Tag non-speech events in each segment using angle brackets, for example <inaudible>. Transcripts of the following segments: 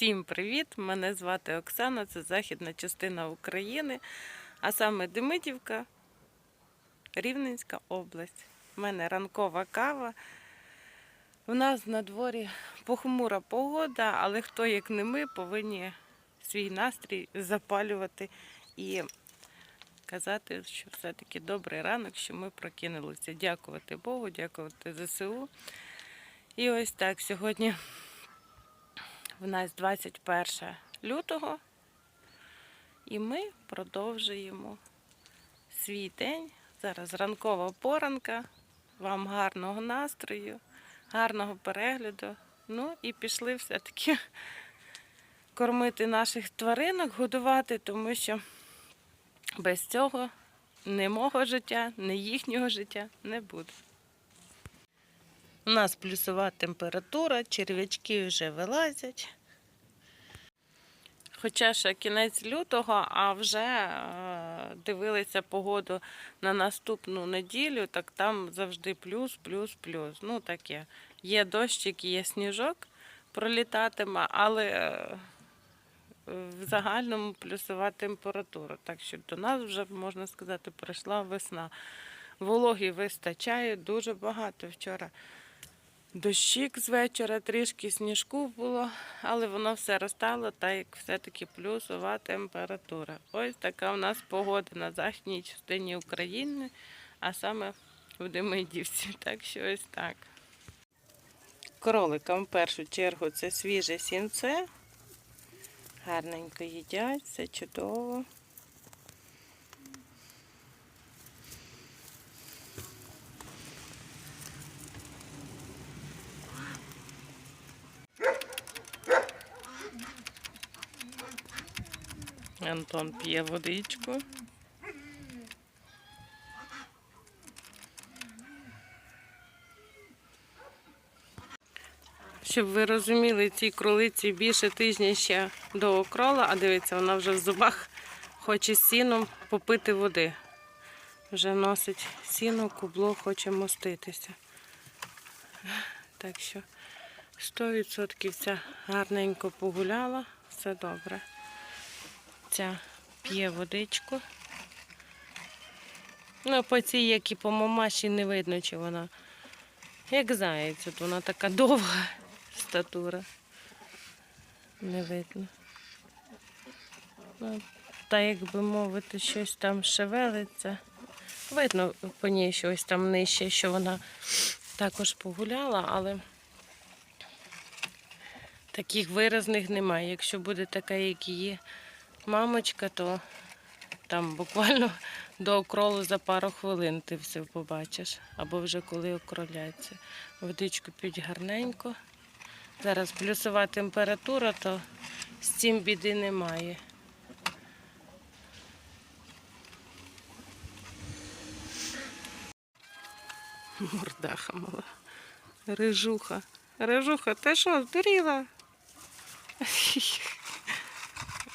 Всім привіт! Мене звати Оксана, це західна частина України, а саме Демидівка, Рівненська область. У мене ранкова кава. У нас на дворі похмура погода, але хто, як не ми, повинні свій настрій запалювати і казати, що все-таки добрий ранок, що ми прокинулися. Дякувати Богу, дякувати ЗСУ. І ось так сьогодні. В нас 21 лютого, і ми продовжуємо свій день. Зараз ранкова поранка. Вам гарного настрою, гарного перегляду. Ну і пішли все-таки <laughs> кормити наших тваринок, годувати, тому що без цього ні мого життя, ні їхнього життя не буде. У нас плюсова температура, черв'ячки вже вилазять. Хоча ще кінець лютого, а вже е, дивилися погоду на наступну неділю, так там завжди плюс, плюс, плюс. Ну таке. Є дощик, є сніжок пролітатиме, але е, в загальному плюсова температура. Так що до нас вже, можна сказати, прийшла весна. Вологі вистачає дуже багато вчора. Дощик з вечора, трішки сніжку було, але воно все розтало, так як все-таки плюсова температура. Ось така у нас погода на західній частині України, а саме в Демидівці. Так що ось так. Кроликам в першу чергу це свіже сінце. Гарненько їдять, все чудово. Антон п'є водичку. Щоб ви розуміли, цій кролиці більше тижня ще до окрола, а дивіться, вона вже в зубах хоче сіном попити води. Вже носить сіно, кубло, хоче моститися. Так що 100% ця гарненько погуляла, все добре. Ця п'є водичку. Ну, по цій, як і по мамаші, не видно, чи вона як заєць. От вона така довга статура. Не видно. Ну, та, як би мовити, щось там шевелиться. Видно по ній щось там нижче, що вона також погуляла, але таких виразних немає. Якщо буде така, як її мамочка, то там буквально <laughs> до окролу за пару хвилин ти все побачиш. Або вже коли окроляться. Водичку п'ють гарненько. Зараз плюсова температура, то з цим біди немає. Мордаха мала. Рижуха. Рижуха, ти що, здуріла? <laughs>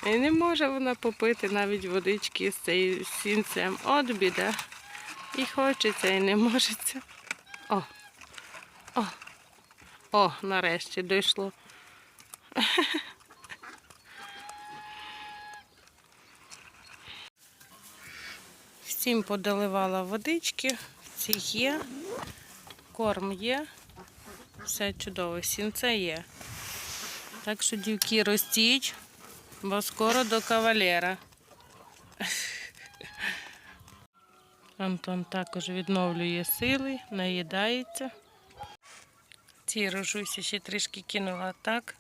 І не може вона попити навіть водички з цим сінцем. От біда. І хочеться, і не можеться. О, о, о, нарешті дійшло. Всім подаливала водички, ці є, корм є, все чудово, сінце є. Так що, дівки, ростіть, бо скоро до кавалера. Антон також відновлює сили, наїдається. Ці рожуся ще трішки кинула так.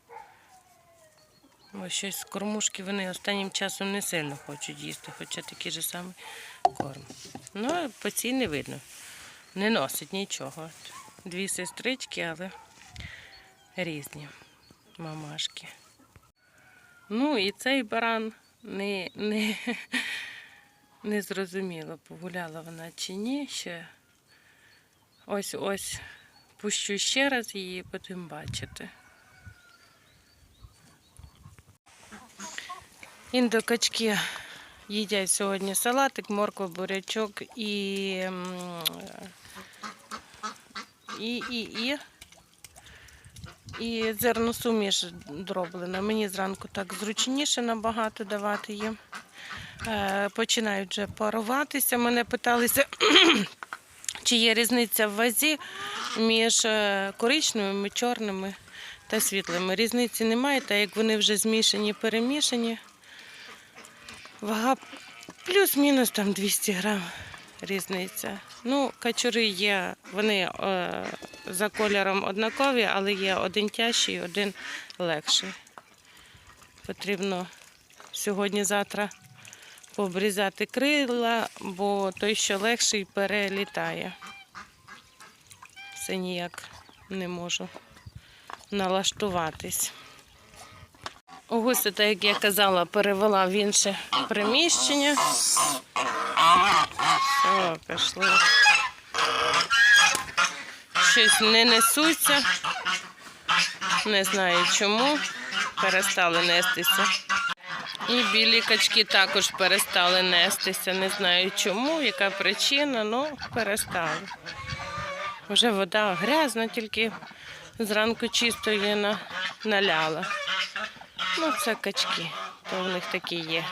Бо щось з кормушки вони останнім часом не сильно хочуть їсти, хоча такий же самий корм. Ну, по цій не видно. Не носить нічого. Дві сестрички, але різні мамашки. Ну і цей баран не, не, <laughs> не зрозуміло, погуляла вона чи ні ще. Ось ось пущу ще раз її, будемо бачити. Індокачки їдять сьогодні салатик, морква, бурячок і, і, і, і і зерносуміш дроблена. Мені зранку так зручніше набагато давати їм. Е, Починають вже паруватися. Мене питалися, <clears throat> чи є різниця в вазі між е, коричневими, чорними та світлими. Різниці немає, так як вони вже змішані, перемішані. Вага плюс-мінус там 200 грам різниця. Ну, качури є, вони е, за кольором однакові, але є один тяжчий, один легший. Потрібно сьогодні-завтра пообрізати крила, бо той, що легший, перелітає. Це ніяк не можу налаштуватись. Гуси, так як я казала, перевела в інше приміщення. Все, пішли. Щось не несуться. Не знаю чому. Перестали нестися. І білі качки також перестали нестися. Не знаю чому, яка причина, ну перестали. Вже вода грязна, тільки зранку чисто її наляла. Ну, це качки, то в них такі є.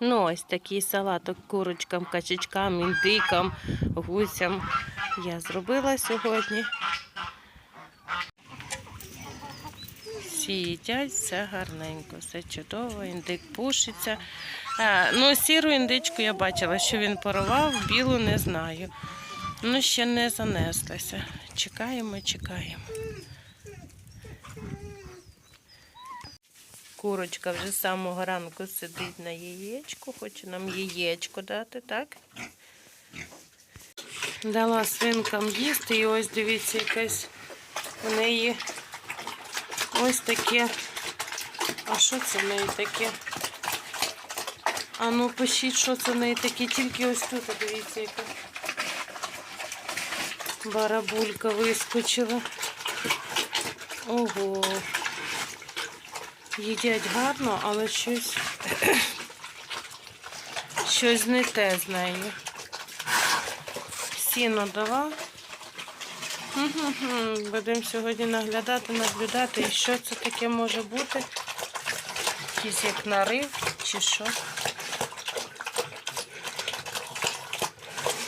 Ну, ось такий салаток курочкам, качечкам, індикам, гусям я зробила сьогодні. Всі їдять, все гарненько, все чудово, індик пушиться. А, ну, сіру індичку я бачила, що він парував, білу не знаю. Ну, ще не занеслася. Чекаємо, чекаємо. Курочка вже з самого ранку сидить на яєчку, хоче нам яєчко дати, так? Дала свинкам їсти і ось дивіться, якась у неї ось таке. А що це в неї таке? А ну пишіть, що це в неї таке, тільки ось тут, дивіться, яка барабулька вискочила. Ого. Їдять гарно, але щось, щось не те з нею. Сіно дала. Будемо сьогодні наглядати, наблюдати, і що це таке може бути. Якийсь як нарив чи що.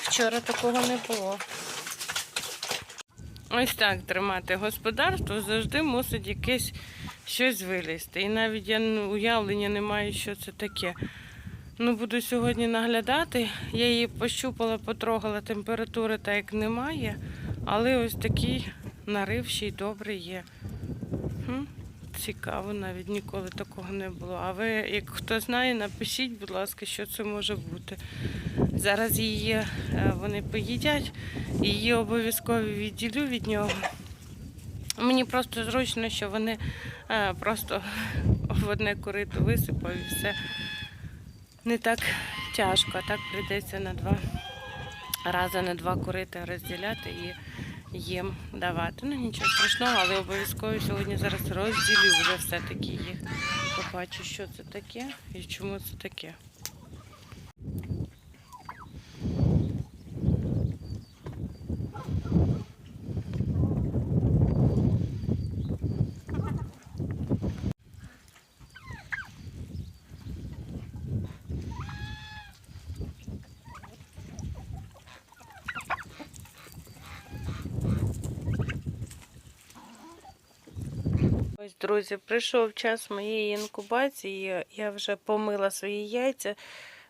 Вчора такого не було. Ось так тримати господарство завжди мусить якесь щось вилізти. І навіть я уявлення не маю, що це таке. Ну, буду сьогодні наглядати. Я її пощупала, потрогала, температури так як немає, але ось такий нарив ще й добрий є. Цікаво, навіть ніколи такого не було. А ви, як хто знає, напишіть, будь ласка, що це може бути. Зараз її е, вони поїдять, її обов'язково відділю від нього. Мені просто зручно, що вони е, просто в одне корито висипав і все. Не так тяжко, а так прийдеться на два рази на два корита розділяти і їм давати. Ну нічого страшного, але обов'язково сьогодні зараз розділю вже все-таки їх. Побачу, що це таке і чому це таке. Ось, друзі, прийшов час моєї інкубації. Я вже помила свої яйця,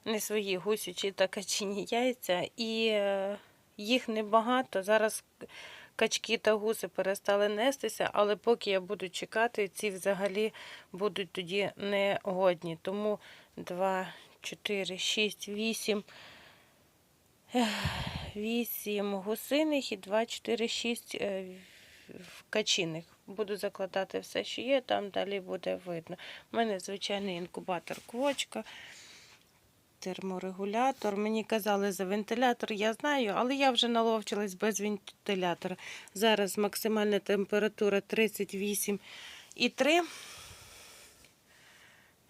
не свої гусячі та качині яйця, і е, їх небагато. Зараз качки та гуси перестали нестися, але поки я буду чекати, ці взагалі будуть тоді негодні. Тому 2, 4, 6, 8. 8 гусиних і 2, 4, 6 е, в- качиних. Буду закладати все, що є, там далі буде видно. У мене звичайний інкубатор квочка. 2, 4, 6, 8 гусиних і 2, 4, 6 качиних. Буду закладати все, що є, там далі буде видно. У мене звичайний інкубатор квочка. 2, 4, 6, 8 гусиних і 2, 4, 6 качиних. Буду закладати все, що є, там далі буде видно. У мене звичайний інкубатор квочка. терморегулятор. Мені казали за вентилятор, я знаю, але я вже наловчилась без вентилятора. Зараз максимальна температура 38,3.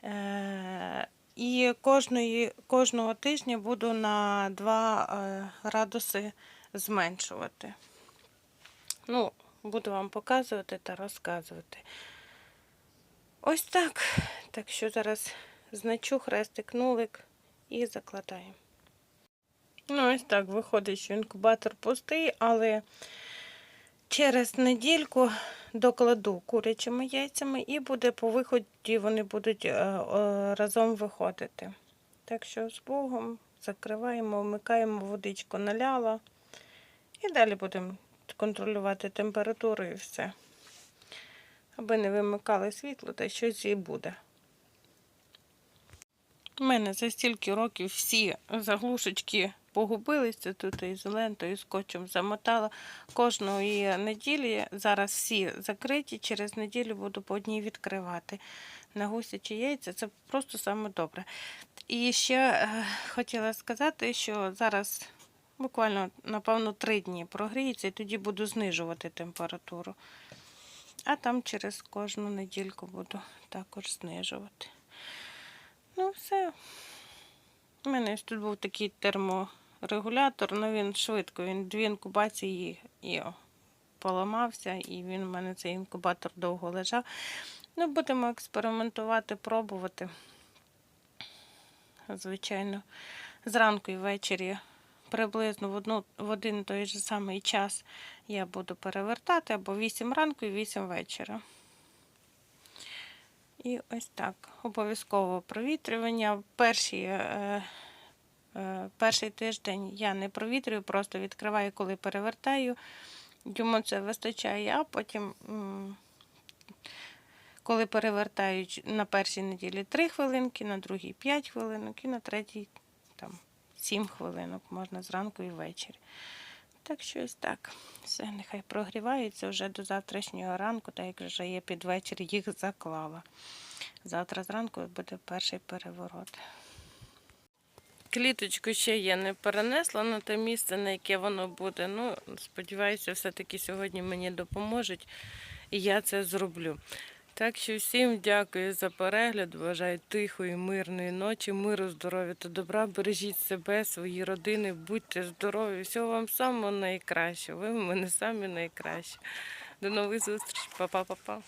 Е, І кожної, кожного тижня буду на 2 е, градуси зменшувати. Ну, буду вам показувати та розказувати. Ось так. Так що зараз значу хрестик, нулик і закладаємо. Ну, ось так виходить, що інкубатор пустий, але через недільку докладу курячими яйцями і буде по виході вони будуть е, разом виходити. Так що з Богом закриваємо, вмикаємо водичку наляла і далі будемо контролювати температуру і все. Аби не вимикали світло, та щось і буде. У мене за стільки років всі заглушечки погубилися. Тут і зелентою, і скотчем замотала. Кожної неділі зараз всі закриті, через неділю буду по одній відкривати. На гусячі яйця це просто саме добре. І ще е, хотіла сказати, що зараз буквально, напевно, три дні прогріється, і тоді буду знижувати температуру. А там через кожну недільку буду також знижувати. Ну, все. У мене ось тут був такий терморегулятор, але він швидко, він дві інкубації і поламався, і він у мене цей інкубатор довго лежав. Ну, будемо експериментувати, пробувати. Звичайно, зранку і ввечері приблизно в, одну, в один той же самий час я буду перевертати або 8 ранку і 8 вечора. І ось так. Обов'язково провітрювання. Перші, е, е, перший тиждень я не провітрюю, просто відкриваю, коли перевертаю. Йому це вистачає, а потім, коли перевертаю на першій неділі 3 хвилинки, на другій 5 хвилинок і на третій там, 7 хвилинок можна зранку і ввечері. Так що ось так. Все, нехай прогріваються вже до завтрашнього ранку, так як вже я під вечір їх заклала. Завтра зранку буде перший переворот. Кліточку ще я не перенесла на те місце, на яке воно буде. Ну, сподіваюся, все-таки сьогодні мені допоможуть, і я це зроблю. Так що всім дякую за перегляд. Бажаю тихої, мирної ночі, миру, здоров'я та добра. Бережіть себе, свої родини, будьте здорові. Всього вам самого найкращого. Ви в мене самі найкращі. До нових зустрічей. Па-па-па-па.